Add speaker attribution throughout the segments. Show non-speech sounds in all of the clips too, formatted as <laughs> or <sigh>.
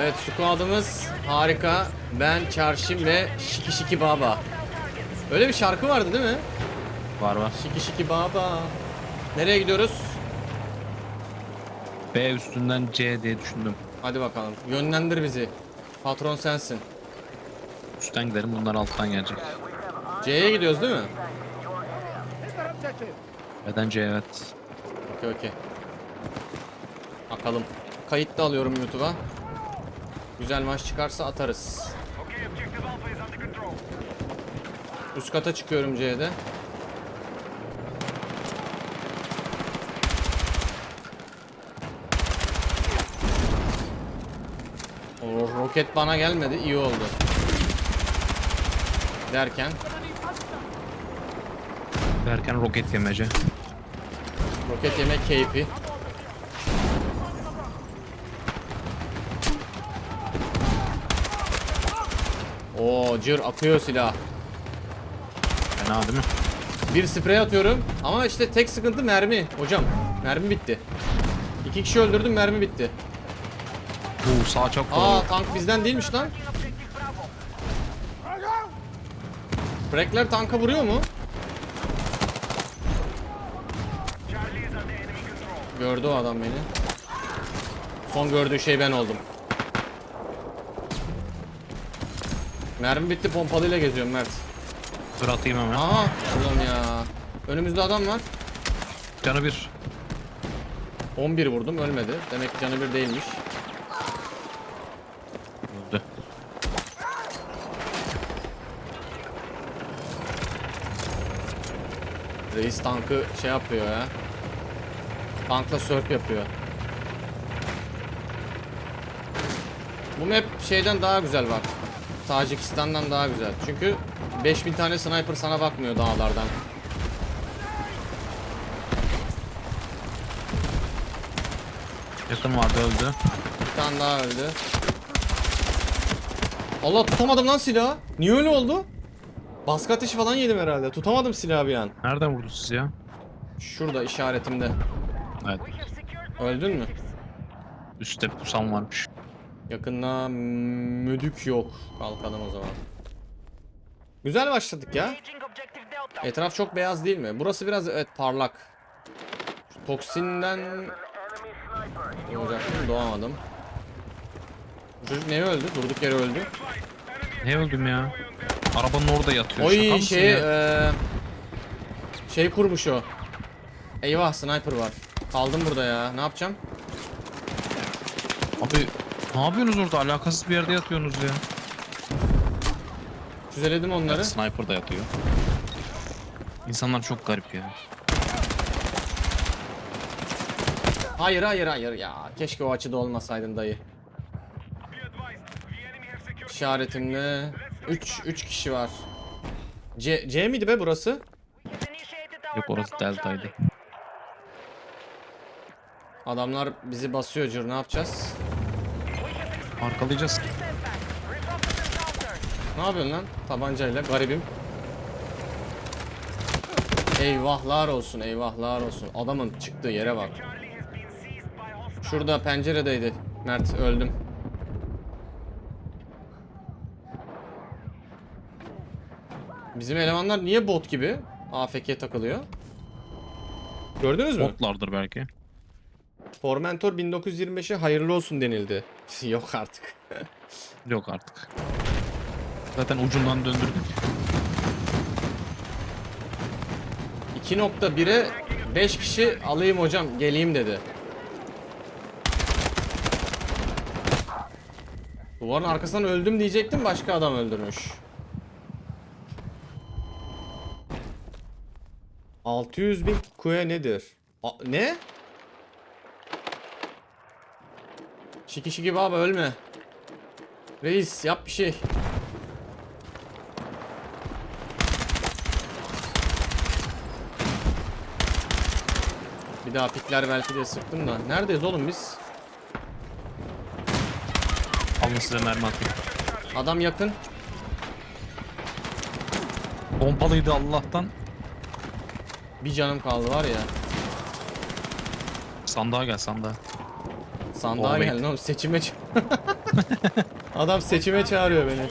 Speaker 1: Evet squadımız harika. Ben, Çarşım ve Şiki Şiki Baba. Öyle bir şarkı vardı değil mi?
Speaker 2: Var var.
Speaker 1: Şiki Şiki Baba. Nereye gidiyoruz?
Speaker 2: B üstünden C diye düşündüm.
Speaker 1: Hadi bakalım. Yönlendir bizi. Patron sensin.
Speaker 2: Üstten giderim bunlar alttan gelecek.
Speaker 1: C'ye gidiyoruz değil mi?
Speaker 2: B'den C evet.
Speaker 1: Okey okey. Bakalım. Kayıt da alıyorum YouTube'a. Güzel maç çıkarsa atarız. Üst kata çıkıyorum C'de. O roket bana gelmedi, iyi oldu. Derken
Speaker 2: Derken roket yemece.
Speaker 1: roket yemek keyfi. Oo cır akıyor silah.
Speaker 2: Fena değil mi?
Speaker 1: Bir sprey atıyorum ama işte tek sıkıntı mermi hocam. Mermi bitti. İki kişi öldürdüm mermi bitti.
Speaker 2: Bu sağ çok
Speaker 1: Aa
Speaker 2: kolay.
Speaker 1: tank bizden değilmiş lan. Brekler tanka vuruyor mu? Gördü o adam beni. Son gördüğü şey ben oldum. Mermi bitti pompalıyla geziyorum Mert.
Speaker 2: Dur atayım hemen.
Speaker 1: Aa ulan ya. Önümüzde adam var.
Speaker 2: Canı bir.
Speaker 1: 11 vurdum ölmedi. Demek ki canı bir değilmiş.
Speaker 2: Öldü.
Speaker 1: Reis tankı şey yapıyor ya. Tankla surf yapıyor. Bu map şeyden daha güzel bak. Tacikistan'dan daha güzel. Çünkü 5000 tane sniper sana bakmıyor dağlardan.
Speaker 2: Yakın vardı öldü.
Speaker 1: Bir tane daha öldü. Allah tutamadım lan silahı. Niye öyle oldu? Baskı ateşi falan yedim herhalde. Tutamadım silahı bir an.
Speaker 2: Nereden vurdu siz ya?
Speaker 1: Şurada işaretimde.
Speaker 2: Evet.
Speaker 1: Öldün mü?
Speaker 2: Üstte pusan varmış.
Speaker 1: Yakında müdük yok. Kalkalım o zaman. Güzel başladık ya. Etraf çok beyaz değil mi? Burası biraz evet parlak. Şu toksinden olacaktım doğamadım. Bu çocuk neye öldü? Durduk yere öldü.
Speaker 2: Ne öldüm ya? Arabanın orada yatıyor.
Speaker 1: Oy şey eee, şey kurmuş o. Eyvah sniper var. Kaldım burada ya. Ne yapacağım?
Speaker 2: Abi ne yapıyorsunuz orada? Alakasız bir yerde yatıyorsunuz ya.
Speaker 1: Füzeledim onları.
Speaker 2: Sniper da yatıyor. İnsanlar çok garip ya.
Speaker 1: Hayır hayır hayır ya. Keşke o açıda olmasaydın dayı. İşaretimle 3 3 kişi var. C C miydi be burası?
Speaker 2: Yok orası deltaydı.
Speaker 1: Adamlar bizi basıyor cır ne yapacağız?
Speaker 2: Arkalayacağız.
Speaker 1: Ne yapıyorsun lan tabancayla garibim. Eyvahlar olsun eyvahlar olsun. Adamın çıktığı yere bak. Şurada penceredeydi. Mert öldüm. Bizim elemanlar niye bot gibi AFK takılıyor? Gördünüz mü?
Speaker 2: Botlardır belki.
Speaker 1: Formentor 1925'e hayırlı olsun denildi. <laughs> Yok artık.
Speaker 2: Yok artık. Zaten ucundan döndürdük.
Speaker 1: 2.1'e 5 kişi alayım hocam geleyim dedi. Duvarın arkasından öldüm diyecektim başka adam öldürmüş. 600 bin kuya nedir? A- ne? Şiki şiki baba ölme. Reis yap bir şey. Bir daha pikler belki de sıktım da. Neredeyiz oğlum biz?
Speaker 2: Alın size mermi atayım.
Speaker 1: Adam yakın.
Speaker 2: Pompalıydı Allah'tan.
Speaker 1: Bir canım kaldı var ya.
Speaker 2: Sandığa gel sandığa.
Speaker 1: Sandığa geldi oğlum seçime. <laughs> Adam seçime çağırıyor beni.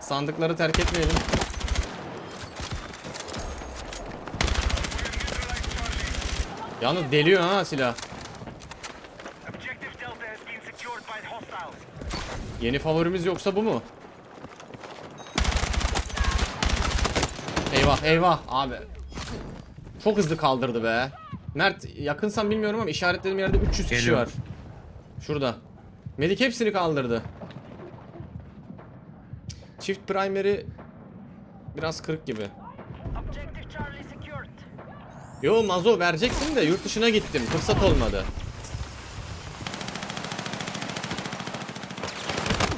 Speaker 1: Sandıkları terk etmeyelim. Yalnız deliyor ha silah.
Speaker 3: Objective Delta has been secured by hostiles.
Speaker 1: Yeni favorimiz yoksa bu mu? Eyvah eyvah abi. Çok hızlı kaldırdı be. Mert yakınsan bilmiyorum ama işaretlediğim yerde 300 kişi
Speaker 2: Geliyor.
Speaker 1: var. Şurada. Medik hepsini kaldırdı. Çift primary biraz kırık gibi. Yo Mazo verecektim de yurt dışına gittim. Fırsat olmadı.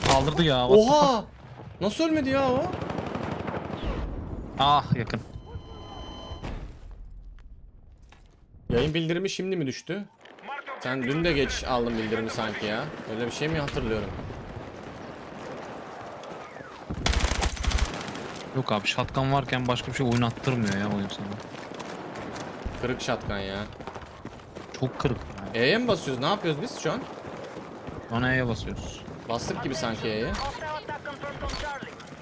Speaker 2: Kaldırdı ya. what the fuck?
Speaker 1: Oha! Nasıl ölmedi ya o?
Speaker 2: Ah yakın.
Speaker 1: Yayın bildirimi şimdi mi düştü? Sen dün de geç aldın bildirimi sanki ya. Öyle bir şey mi hatırlıyorum?
Speaker 2: Yok abi shotgun varken başka bir şey oynattırmıyor ya oyun sana.
Speaker 1: Kırık şatkan ya.
Speaker 2: Çok kırık ya.
Speaker 1: E'ye mi basıyoruz? Ne yapıyoruz biz şu an?
Speaker 2: Ona E'ye basıyoruz.
Speaker 1: Bastık gibi sanki E'ye.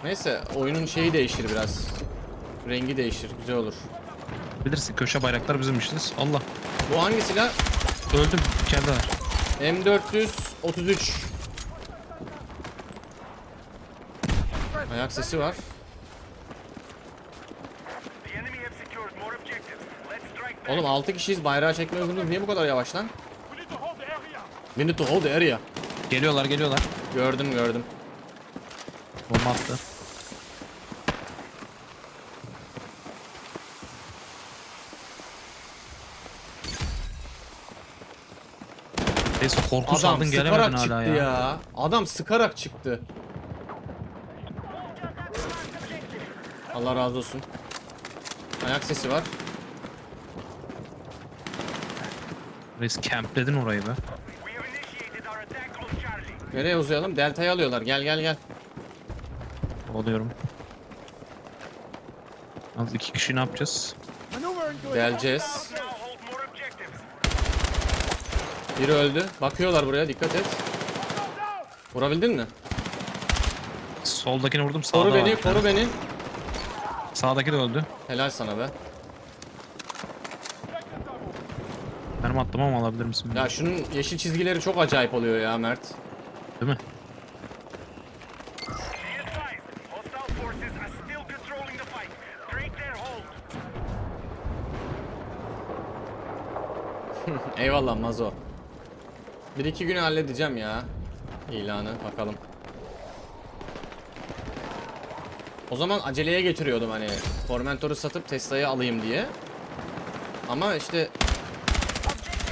Speaker 1: Neyse oyunun şeyi değişir biraz. Rengi değişir. Güzel olur.
Speaker 2: Bilirsin köşe bayraklar bizim işimiz. Allah.
Speaker 1: Bu hangi silah?
Speaker 2: Öldüm. İçerideler.
Speaker 1: M433. Ayak sesi var. Oğlum 6 kişiyiz. Bayrağı çekme hızımız niye bu kadar yavaş lan? We need to hold the area.
Speaker 2: Geliyorlar geliyorlar.
Speaker 1: Gördüm gördüm.
Speaker 2: Bomba attı. Neyse korku
Speaker 1: Adam
Speaker 2: saldın gelemedin
Speaker 1: sıkarak
Speaker 2: hala
Speaker 1: çıktı
Speaker 2: ya.
Speaker 1: ya. Adam sıkarak çıktı. Allah razı olsun. Ayak sesi var.
Speaker 2: Reis campledin orayı be.
Speaker 3: We have initiated our attack on Charlie.
Speaker 1: Nereye uzayalım? Delta'yı alıyorlar. Gel gel gel.
Speaker 2: Oluyorum. Az iki kişi ne yapacağız?
Speaker 1: Geleceğiz. Biri öldü. Bakıyorlar buraya. Dikkat et. Vurabildin mi?
Speaker 2: Soldakini vurdum sağda
Speaker 1: Koru
Speaker 2: var
Speaker 1: beni,
Speaker 2: tane.
Speaker 1: koru beni.
Speaker 2: Sağdaki de öldü.
Speaker 1: Helal sana be.
Speaker 2: Benim attım ama alabilir misin?
Speaker 1: Ya şunun yeşil çizgileri çok acayip oluyor ya Mert.
Speaker 2: Değil mi? <laughs>
Speaker 1: Eyvallah Mazo. Bir iki güne halledeceğim ya. İlanı bakalım. O zaman aceleye getiriyordum hani Formentor'u satıp Tesla'yı alayım diye. Ama işte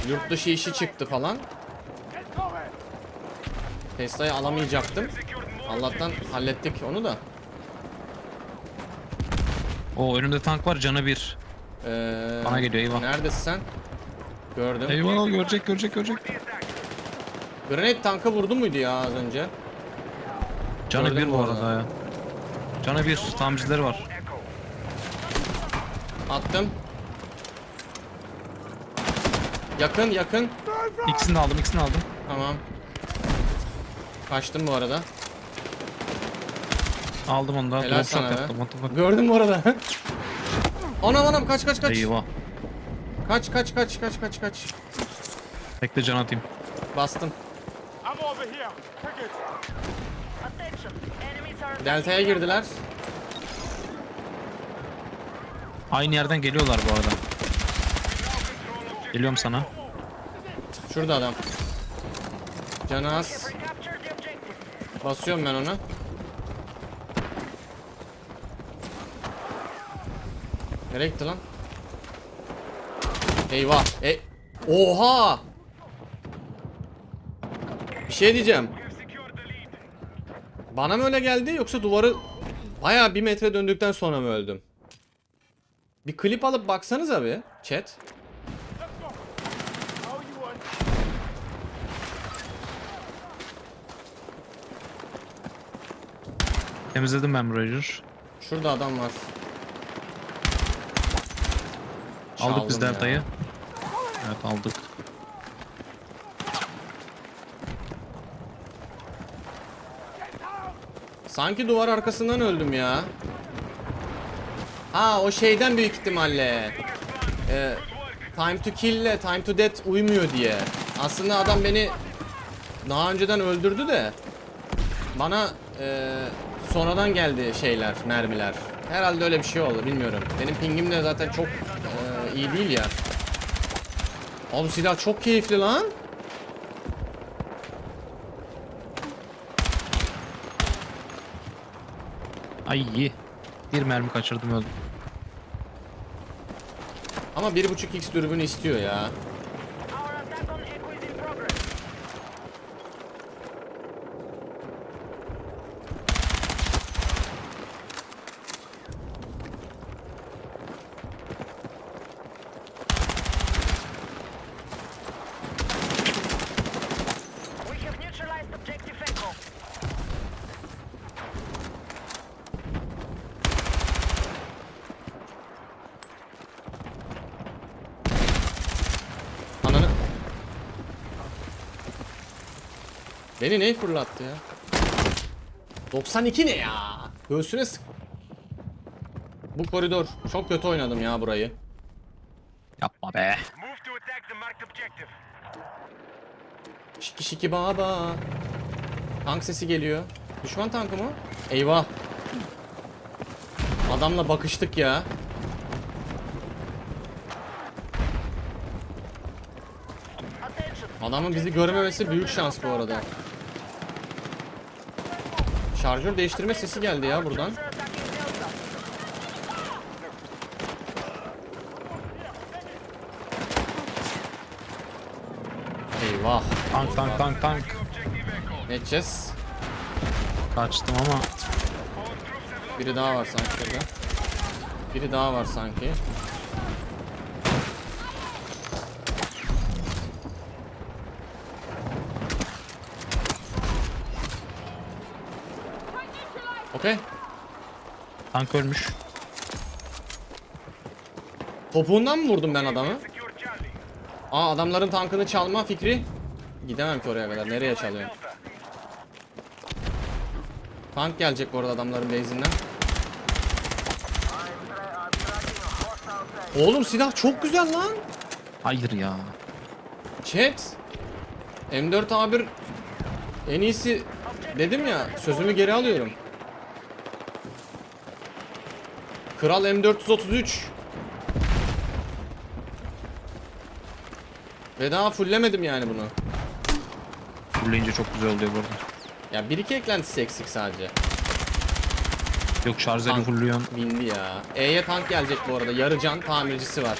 Speaker 1: yurt dışı işi çıktı falan. Tesla'yı alamayacaktım. Allah'tan hallettik onu da.
Speaker 2: O önümde tank var canı bir.
Speaker 1: Ee,
Speaker 2: Bana geliyor, eyvah.
Speaker 1: Neredesin sen? Gördüm.
Speaker 2: Eyvah görecek görecek görecek.
Speaker 1: Granate tanka vurdu muydu ya az önce?
Speaker 2: Canı
Speaker 1: Gördüm
Speaker 2: bir
Speaker 1: bu arada.
Speaker 2: arada ya. Canı bir tamizleri var.
Speaker 1: Attım. Yakın yakın.
Speaker 2: İkisini de aldım ikisini de aldım.
Speaker 1: Tamam. Kaçtım bu arada.
Speaker 2: Aldım onu da.
Speaker 1: Helal
Speaker 2: Drop
Speaker 1: sana be.
Speaker 2: yaptım. What the fuck?
Speaker 1: Gördüm bu arada. <laughs> anam anam kaç kaç kaç.
Speaker 2: Eyvah.
Speaker 1: Kaç kaç kaç kaç kaç kaç.
Speaker 2: Bekle can atayım.
Speaker 1: Bastım. Delta'ya girdiler.
Speaker 2: Aynı yerden geliyorlar bu arada. Geliyorum sana.
Speaker 1: Şurada adam. Canı az. Basıyorum ben ona. Nereye gitti lan? Eyvah. E Oha! Şey diyeceğim. Bana mı öyle geldi yoksa duvarı bayağı bir metre döndükten sonra mı öldüm? Bir klip alıp baksanız abi chat.
Speaker 2: Temizledim ben Roger.
Speaker 1: Şurada adam var.
Speaker 2: Aldık biz
Speaker 1: Çaldım ya.
Speaker 2: deltayı. Evet aldık.
Speaker 1: Sanki duvar arkasından öldüm ya. Ha o şeyden büyük ihtimalle. Ee, time to kill time to death uymuyor diye. Aslında adam beni daha önceden öldürdü de bana e, sonradan geldi şeyler, mermiler. Herhalde öyle bir şey oldu bilmiyorum. Benim pingim de zaten çok e, iyi değil ya. Abi silah çok keyifli lan.
Speaker 2: Ay. Bir mermi kaçırdım öldüm.
Speaker 1: Ama 1.5x dürbünü istiyor ya.
Speaker 4: Our attack on Echo is in progress. We have neutralized objective Echo.
Speaker 1: Ananı. Beni ne fırlattı ya? 92 ne ya? Göğsüne sık. Bu koridor. Çok kötü oynadım ya burayı.
Speaker 2: Yapma be.
Speaker 1: Şiki şiki baba. Tank sesi geliyor. Düşman tankı mı? Eyvah. Adamla bakıştık ya.
Speaker 4: Attention.
Speaker 1: Adamın bizi görmemesi büyük şans bu arada. Şarjör değiştirme sesi geldi ya buradan. Eyvah.
Speaker 2: Tank tank tank tank.
Speaker 1: Ne edeceğiz?
Speaker 2: Kaçtım ama
Speaker 1: Biri daha var sanki burada. Biri daha var sanki. Okey.
Speaker 2: tank ölmüş.
Speaker 1: Topuğundan mı vurdum ben adamı? Aa adamların tankını çalma fikri. Gidemem ki oraya kadar. Nereye çalıyorum? Tank gelecek bu arada adamların base'inden. Oğlum silah çok güzel lan.
Speaker 2: Hayır ya.
Speaker 1: Chat. M4A1 en iyisi dedim ya sözümü geri alıyorum. Kral M433. Ve daha fulllemedim yani bunu.
Speaker 2: Fulleyince çok güzel oluyor burada.
Speaker 1: Ya bir iki eklentisi eksik sadece.
Speaker 2: Yok şarjeli
Speaker 1: Tank.
Speaker 2: fulluyorsun.
Speaker 1: Bindi ya. E'ye tank gelecek bu arada. Yarı can tamircisi var.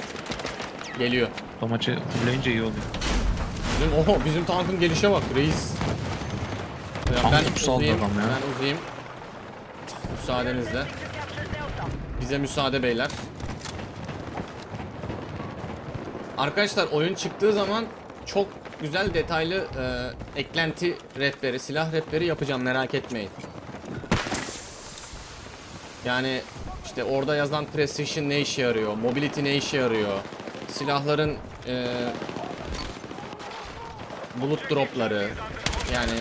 Speaker 1: Geliyor.
Speaker 2: Tomaçı fulleyince iyi oluyor.
Speaker 1: Bizim oho bizim tankın gelişe bak reis. Ya ben uzayayım.
Speaker 2: adam ya.
Speaker 1: Ben uzayayım. Müsaadenizle. Bize müsaade beyler. Arkadaşlar oyun çıktığı zaman çok güzel detaylı e, eklenti rehberi, silah rehberi yapacağım merak etmeyin. Yani işte orada yazan precision ne işe yarıyor, mobility ne işe yarıyor, silahların e, bulut dropları, yani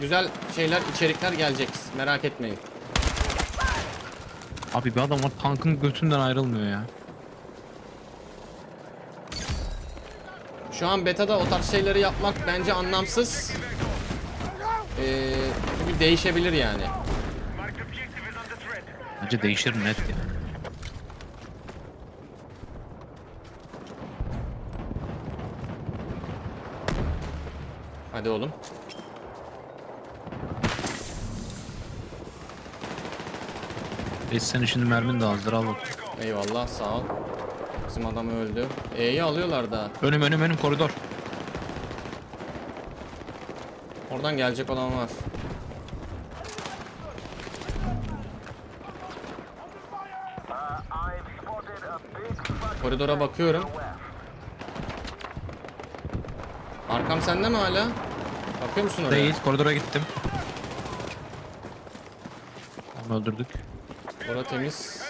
Speaker 1: güzel şeyler, içerikler gelecek merak etmeyin.
Speaker 2: Abi bir adam var tankın götünden ayrılmıyor ya.
Speaker 1: Şu an beta'da o tarz şeyleri yapmak bence anlamsız. Ee, çünkü değişebilir yani.
Speaker 2: Bence değişir net ya.
Speaker 1: Hadi oğlum.
Speaker 2: Reis senin şimdi mermin de azdır al bak.
Speaker 1: Eyvallah sağ ol. Bizim adam öldü. E'yi alıyorlar da.
Speaker 2: Önüm önüm önüm koridor.
Speaker 1: Oradan gelecek olan var. Koridora bakıyorum. Arkam sende mi hala? Bakıyor musun oraya?
Speaker 2: Değil koridora gittim. Onu öldürdük.
Speaker 1: Orada temiz.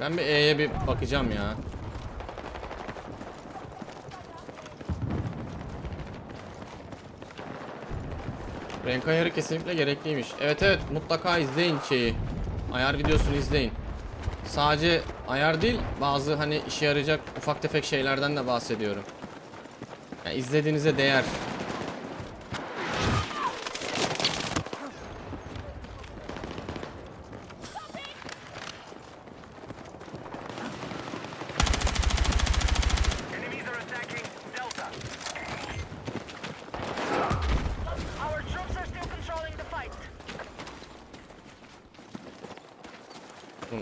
Speaker 1: Ben bir E'ye bir bakacağım ya. Renk ayarı kesinlikle gerekliymiş. Evet evet mutlaka izleyin şeyi. Ayar videosunu izleyin. Sadece ayar değil bazı hani işe yarayacak ufak tefek şeylerden de bahsediyorum. Yani izlediğinize değer.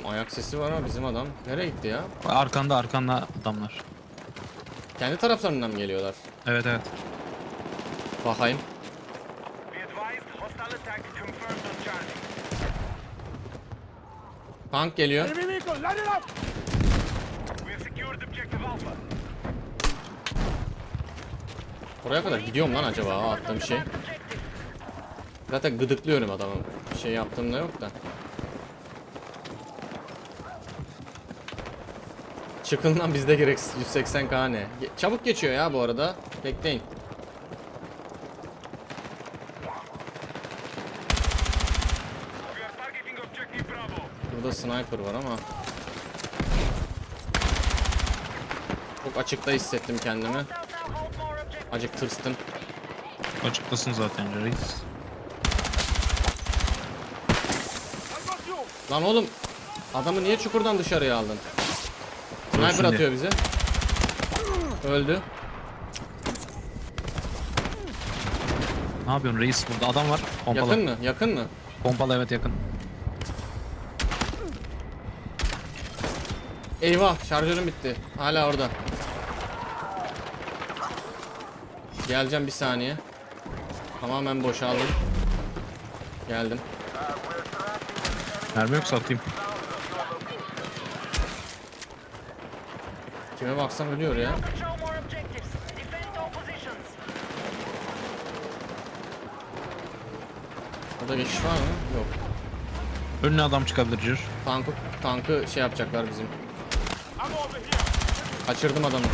Speaker 1: Ayak sesi var ama bizim adam nereye gitti ya?
Speaker 2: Arkanda arkanda adamlar.
Speaker 1: Kendi taraflarından mı geliyorlar?
Speaker 2: Evet evet.
Speaker 1: Bakayım. Tank geliyor. Oraya kadar gidiyorum lan acaba attığım şey. Zaten gıdıklıyorum adamı. Bir şey yaptığımda yok da. Çıkın lan bizde gerek 180k ne? Ge- Çabuk geçiyor ya bu arada. Bekleyin. Burada sniper var ama. Çok açıkta hissettim kendimi. Acık tırstım.
Speaker 2: Açıktasın zaten reis.
Speaker 1: Lan oğlum. Adamı niye çukurdan dışarıya aldın? Sniper
Speaker 2: Ölsün diye.
Speaker 1: atıyor bize. Öldü.
Speaker 2: Ne yapıyorsun reis burada adam var. Pompalı.
Speaker 1: Yakın mı? Yakın mı?
Speaker 2: Pompalı evet yakın.
Speaker 1: Eyvah şarjörüm bitti. Hala orada. Geleceğim bir saniye. Tamamen boşaldım. Geldim.
Speaker 2: Mermi yoksa atayım.
Speaker 1: Kime baksam ölüyor ya. Burada geçiş var mı? Yok.
Speaker 2: Önüne adam çıkabilir.
Speaker 1: Tankı, tankı şey yapacaklar bizim. Kaçırdım adamı.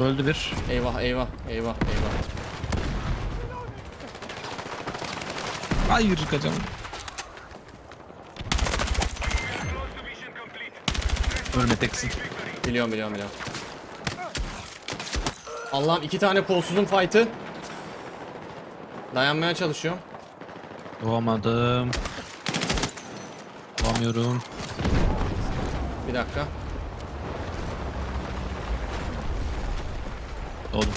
Speaker 2: Öldü bir.
Speaker 1: Eyvah eyvah eyvah eyvah.
Speaker 2: Hayır
Speaker 3: complete.
Speaker 2: Ölme teksin.
Speaker 1: Biliyorum biliyorum biliyorum. Allah'ım iki tane kolsuzun fight'ı. Dayanmaya çalışıyorum.
Speaker 2: Doğamadım. Doğamıyorum.
Speaker 1: Bir dakika.
Speaker 2: Doğdum.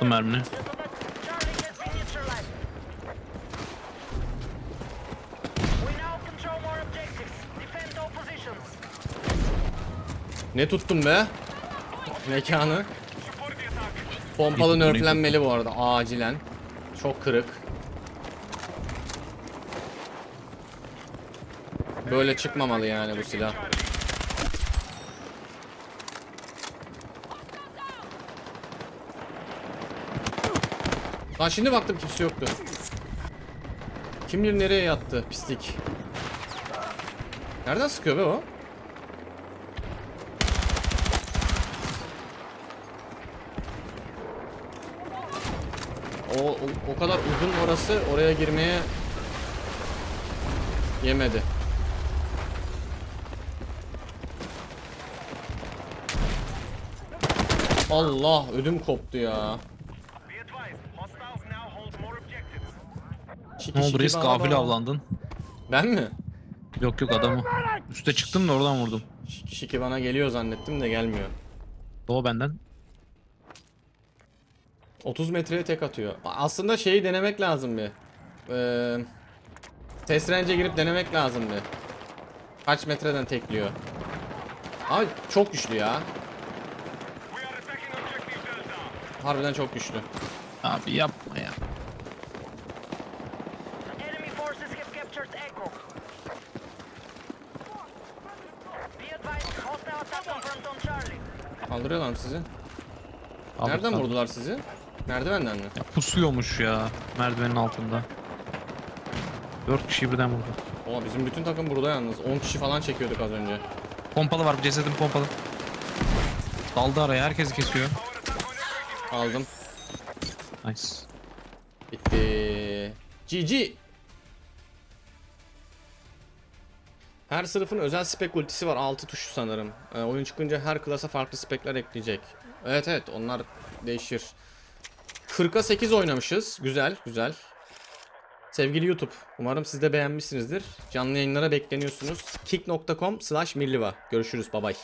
Speaker 2: Bu
Speaker 1: Ne tuttum be? Mekanı. Pompalı nörflenmeli bu arada acilen. Çok kırık. Böyle çıkmamalı yani bu silah. Lan şimdi baktım kimse yoktu. Kim bilir nereye yattı pislik. Nereden sıkıyor be o? O, o, o kadar uzun orası oraya girmeye yemedi. Allah ödüm koptu ya. Şiki
Speaker 2: Ne oldu reis gafil avlandın.
Speaker 1: Ben mi?
Speaker 2: Yok yok adamı. Üste çıktım da oradan vurdum.
Speaker 1: Şiki bana geliyor zannettim de gelmiyor.
Speaker 2: Doğu benden.
Speaker 1: 30 metreye tek atıyor. Aslında şeyi denemek lazım bir. Ee, test range'e girip denemek lazım bir. Kaç metreden tekliyor. Abi çok güçlü ya. Harbiden çok güçlü.
Speaker 2: Abi yapma ya.
Speaker 1: Kaldırıyorlar mı sizi?
Speaker 2: Abi,
Speaker 1: Nereden
Speaker 2: tamam.
Speaker 1: vurdular sizi? Merdivenden mi?
Speaker 2: Ya pusuyormuş ya. Merdivenin altında. 4 kişi birden vurdu.
Speaker 1: Oha bizim bütün takım burada yalnız. 10 kişi falan çekiyorduk az önce.
Speaker 2: Pompalı var cesedim pompalı. Daldı araya herkesi kesiyor.
Speaker 1: Aldım.
Speaker 2: Nice.
Speaker 1: Bitti. GG. Her sınıfın özel spek ultisi var. 6 tuşlu sanırım. Ee, oyun çıkınca her klasa farklı spekler ekleyecek. Evet evet onlar değişir. 40'a 8 oynamışız. Güzel güzel. Sevgili YouTube. Umarım siz de beğenmişsinizdir. Canlı yayınlara bekleniyorsunuz. kick.com slash milliva. Görüşürüz. Bay bay.